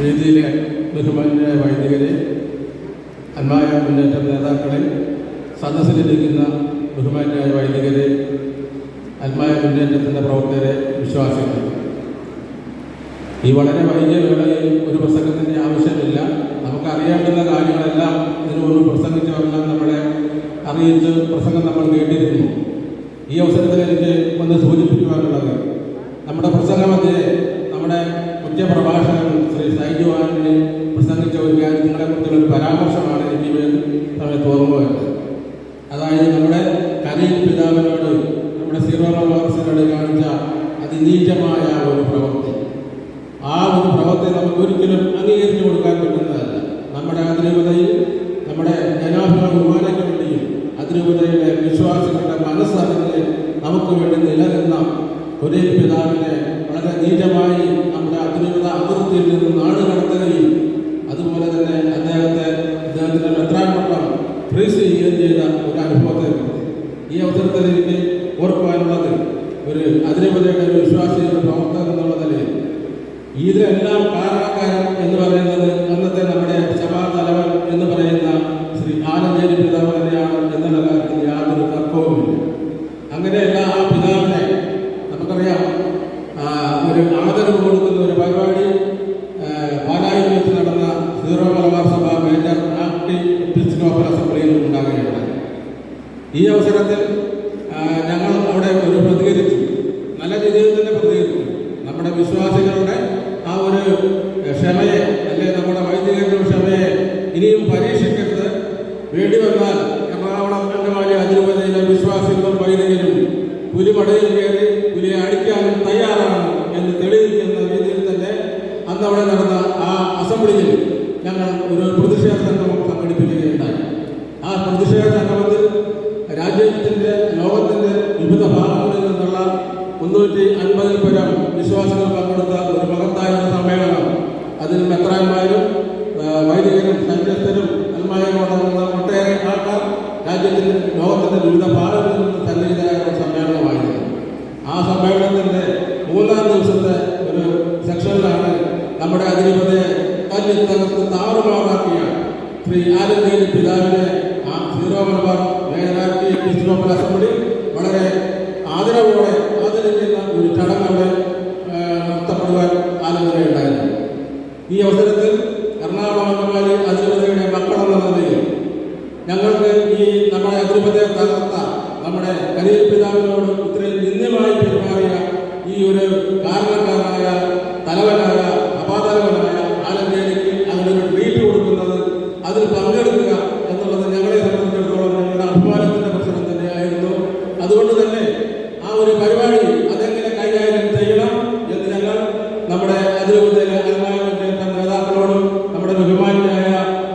വേദിയിലെ ബഹുമാന്യരായ വൈദികരെ അന്മായ മുന്നേറ്റ നേതാക്കളെ സദസ്സിലിരിക്കുന്ന ബഹുമാന്യരായ വൈദികരെ അന്മായ മുന്നേറ്റത്തിന്റെ പ്രവർത്തകരെ വിശ്വാസികൾ. ഈ വളരെ വൈകിയ വേളയിൽ ഒരു പ്രസംഗത്തിന്റെ ആവശ്യമില്ല. നമുക്കറിയാവുന്ന കാര്യങ്ങളെല്ലാം ഇതിനു മുമ്പ് പ്രസംഗിച്ചവരെല്ലാം നമ്മളെ അറിയിച്ച് പ്രസംഗം നമ്മൾ കേട്ടിരുന്നു. ഈ അവസരത്തിൽ എനിക്ക് ഒന്ന് സൂചിപ്പിക്കുവാനുള്ളത്. നമ്മുടെ പ്രസംഗമധ്യേ നമ്മുടെ മുഖ്യ പ്രഭാഷകൻ ശ്രീ സൈജു ആനന്ദിനെ പ്രസംഗിച്ച ഒരു കാര്യം കുറിച്ചുള്ള ഒരു പരാമർശമാണ് എനിക്ക് സമയത്ത് വരുന്നത് അതായത് നമ്മുടെ കലയിൽ പിതാവിനോട് നമ്മുടെ സീറോ മലബാർസിനോട് കാണിച്ച അതിനീചമായ ഒരു പ്രവൃത്തി. ആ ഒരു പ്രവൃത്തി നമുക്ക് ഒരിക്കലും അംഗീകരിച്ചു കൊടുക്കാൻ പറ്റുന്നതല്ല. നമ്മുടെ അതിരൂപതയിൽ നമ്മുടെ ജനാഭിമാന ബഹുമാനയ്ക്ക് വേണ്ടിയും അതിരൂപതയുടെ വിശ്വാസികളുടെ മനസ്സറിഞ്ഞ് നമുക്ക് വേണ്ടി നിലനിന്ന ഒരേ പിതാവിനെ വളരെ നീചമായി നമ്മുടെ അതിരൂപത അതിർത്തിയിൽ നിന്ന് നാട് കടത്തുകയും അതുപോലെ തന്നെ അദ്ദേഹത്തെ അദ്ദേഹത്തിന്റെ മെത്രാൻ പട്ടം ഫ്രീസ് ചെയ്യുകയും ചെയ്ത ഒരു അനുഭവത്തെ ഈ അവസരത്തിൽ എനിക്ക് ഓർക്കുവാനുള്ളത് ഒരു അതിരൂപതയുടെ ഒരു വിശ്വാസിയുടെ പ്രവർത്തകൻ എന്നുള്ള നിലയിൽ. കാരണക്കാരൻ എന്ന് പറയുന്നത് ഈ അവസരത്തിൽ ഞങ്ങൾ അവിടെ ഒരു പ്രതികരിച്ചു. നല്ല രീതിയിൽ തന്നെ പ്രതികരിച്ചു. നമ്മുടെ വിശ്വാസികളുടെ ആ ഒരു ക്ഷമയെ അല്ലെ നമ്മുടെ വൈദികരുടെ ക്ഷമയെ ഇനിയും പരീക്ഷിക്കരുത്. വേണ്ടി വന്നാൽ എറണാകുളം അംഗമാലി അതിരൂപതയിലെ വിശ്വാസികളും വൈദികരും പുലിമടയിൽ കയറി പുലിയെ അടിക്കാനും തയ്യാറാണ് എന്ന് തെളിയിക്കുന്ന രീതിയിൽ തന്നെ അന്ന് അവിടെ നടന്ന ആ അസംബ്ലിയിൽ ഞങ്ങൾ ഒരു പ്രതിഷേധ സംഗമം സംഘടിപ്പിക്കുകയുണ്ടായി ആ പ്രതിഷേധ സംഗമത്തിൽ രാജ്യത്തിന്റെ ലോകത്തിന്റെ വിവിധ ഭാഗങ്ങളിൽ നിന്നുള്ള മുന്നൂറ്റി അൻപതിൽ പരം വിശ്വാസികൾ പങ്കെടുത്ത ഒരു മഹത്തായ സമ്മേളനം. അതിൽ മെത്രാന്മാരും വൈദികരും സന്യസ്തരും അൽമാരും അടങ്ങുന്ന ഒട്ടേറെ ആൾക്കാർ രാജ്യത്തിന്റെ ലോകത്തിന്റെ വിവിധ ഭാഗങ്ങളിൽ നിന്ന് സന്നിഹിതരായ ഒരു സമ്മേളനമായിരുന്നു. ആ സമ്മേളനത്തിന്റെ മൂന്നാം ദിവസത്തെ ഒരു സെക്ഷനിലാണ് നമ്മുടെ അതിരൂപതയെ തല്ലി തകർത്ത് താറുമാറാക്കിയ ശ്രീ ആലന്തേരി പിതാവിനെ ആ സീറോ മലബാർ മേലാക്കി എപ്പിസ്കോപ്പൽ അസംബ്ലി വളരെ ആദരവോടെ ആദരിക്കുന്ന ഒരു ചടങ്ങ് അവിടെ നടത്തപ്പെടുവാൻ ആലോചനയുണ്ടായിരുന്നു. ഈ അവസരത്തിൽ എറണാകുളം അങ്കമാലി അതിരൂപതയുടെ മക്കളെന്ന നിലയിൽ ഞങ്ങൾക്ക് ഈ നമ്മുടെ അതിരൂപതയെ തകർത്ത നമ്മുടെ കരിയർ പിതാവിനോട് ഇത്രയും നിന്ദ്യമായി പെരുമാറിയ ഈ ഒരു കാരണക്കാരനായ തലവനായ നമ്മുടെ അതിരൂപതയിലെ മുന്നേറ്റ നേതാക്കളോടും നമ്മുടെ ബഹുമാനായ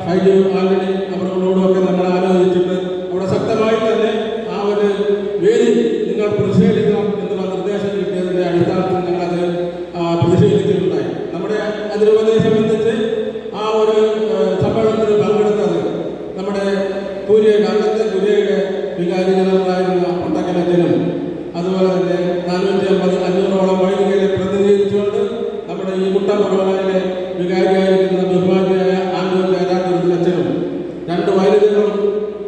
ഷൈജു ആന്റണി അവരോടും ഒക്കെ നമ്മൾ ആലോചിച്ചിട്ട് അവിടെ ശക്തമായി തന്നെ ആ ഒരു വേദി നിങ്ങൾ പ്രതിഷേധിക്കണം എന്നുള്ള മുട്ടപ്പുറവയിലെ വികാരിയായിരിക്കുന്ന ബഹുമാനിയായ ആൻഡ്രൂ അച്ഛനും. രണ്ട് വൈദികരും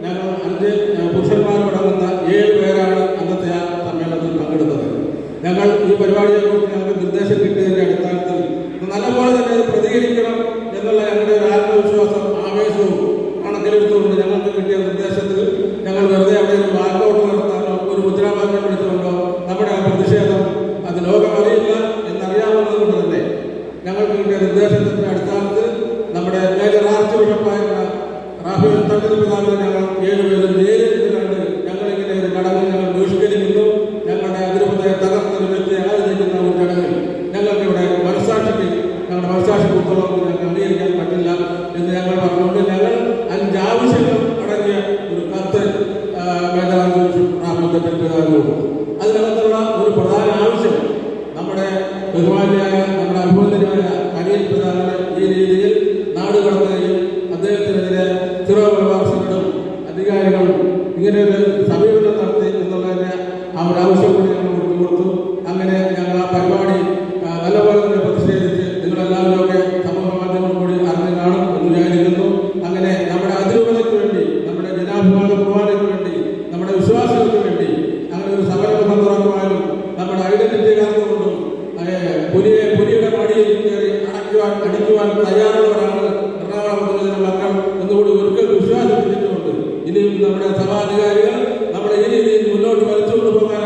ഞങ്ങൾ അഞ്ച് പുരുഷന്മാരോടങ്ങുന്ന ഏഴ് പേരാണ് അന്നത്തെ ആ സമ്മേളനത്തിൽ പങ്കെടുത്തത്. ഞങ്ങൾ ഈ പരിപാടിയെക്കുറിച്ച് ഞങ്ങൾക്ക് നിർദ്ദേശം കിട്ടിയതിന്റെ അടിസ്ഥാനത്തിൽ നല്ലപോലെ തന്നെ ഇത് പ്രതികരിക്കണം എന്നുള്ള ഞങ്ങളുടെ ഒരു ആത്മവിശ്വാസം ആവേശവും കണക്കിലെടുത്തുകൊണ്ട് ഞങ്ങൾക്ക് കിട്ടിയ നിർദ്ദേശത്തിൽ ഞങ്ങൾ വെറുതെ അവിടെ ഒരു വാക്കൗട്ട് നടത്താനോ ഒരു മുദ്രാവാക്യം വിളിച്ചുകൊണ്ടോ നമ്മുടെ ആ പ്രതിഷേധം അത് ലോകം അറിയില്ല എന്നറിയാവുന്നത് കൊണ്ട് തന്നെ ഞങ്ങൾക്ക് കിട്ടിയ നിർദ്ദേശത്തിന്റെ അടിസ്ഥാനത്തിൽ നമ്മുടെ മേജർ ആർച്ച് ബിഷപ്പായിരുന്ന റാഫേൽ തട്ടിൽ പിതാവിനെ ഞങ്ങൾ ഏഴുപേരും ഒരു ചടങ്ങ് ഞങ്ങൾ ബഹിഷ്കരിക്കുന്നു ഞങ്ങളുടെ അതിരൂപതയെ വ്യക്തി ആഗ്രഹിക്കുന്ന ഒരു ചടങ്ങിൽ ഞങ്ങൾക്ക് ഇവിടെ മനസ്സാക്ഷിക്ക് ഞങ്ങളുടെ മനസ്സാക്ഷി പുസ്തകം പറ്റില്ല എന്ന് പറഞ്ഞുകൊണ്ട് ഞങ്ങൾ അഞ്ച് ആവശ്യങ്ങൾ അടങ്ങിയ ഒരു കത്ത് major archbishop Raphael Thattil പിതാവിന് കൊടുത്തു അതിനകത്തുള്ള ഒരു പ്രധാന ആവശ്യം നമ്മുടെ ബഹുമാനിയായ ഹിജറോ പരിവാർശങ്ങളും അധികാരികളും ഇങ്ങനെ ഒരു സമീപനം നടത്തി എന്നുള്ളതിനെ ആ ഒരു ആവശ്യം കൂടി ഞങ്ങൾ മുന്നോട്ട് കൊടുത്തു. അങ്ങനെ ഞങ്ങൾ ആ പരിപാടി നല്ലപോലെ തന്നെ പ്രതിഷേധിച്ച് നിങ്ങളെല്ലാവരും സമൂഹ മാധ്യമങ്ങൾ കൂടി അറിഞ്ഞു കാണും എന്ന് വിചാരിക്കുന്നു. അങ്ങനെ നമ്മുടെ അതിരൂപതയ്ക്ക് വേണ്ടി നമ്മുടെ ജനാഭിമാന കുർബാനയ്ക്ക് വേണ്ടി നമ്മുടെ വിശ്വാസങ്ങൾക്ക് വേണ്ടി അങ്ങനെ ഒരു സമരബന്ധം തുറക്കുവാനും നമ്മുടെ ഐഡന്റിറ്റി കാരണം കൊണ്ടും പുലിയെ പുലിയുടെ മടിയിൽ കയറി അടയ്ക്കുവാൻ അടിക്കുവാൻ തയ്യാറുള്ളവരാണ് സഭാധികാരികൾ നമ്മുടെ ഈ രീതിയിൽ മുന്നോട്ട് വലിച്ചുകൊണ്ട് പോകാനാണ്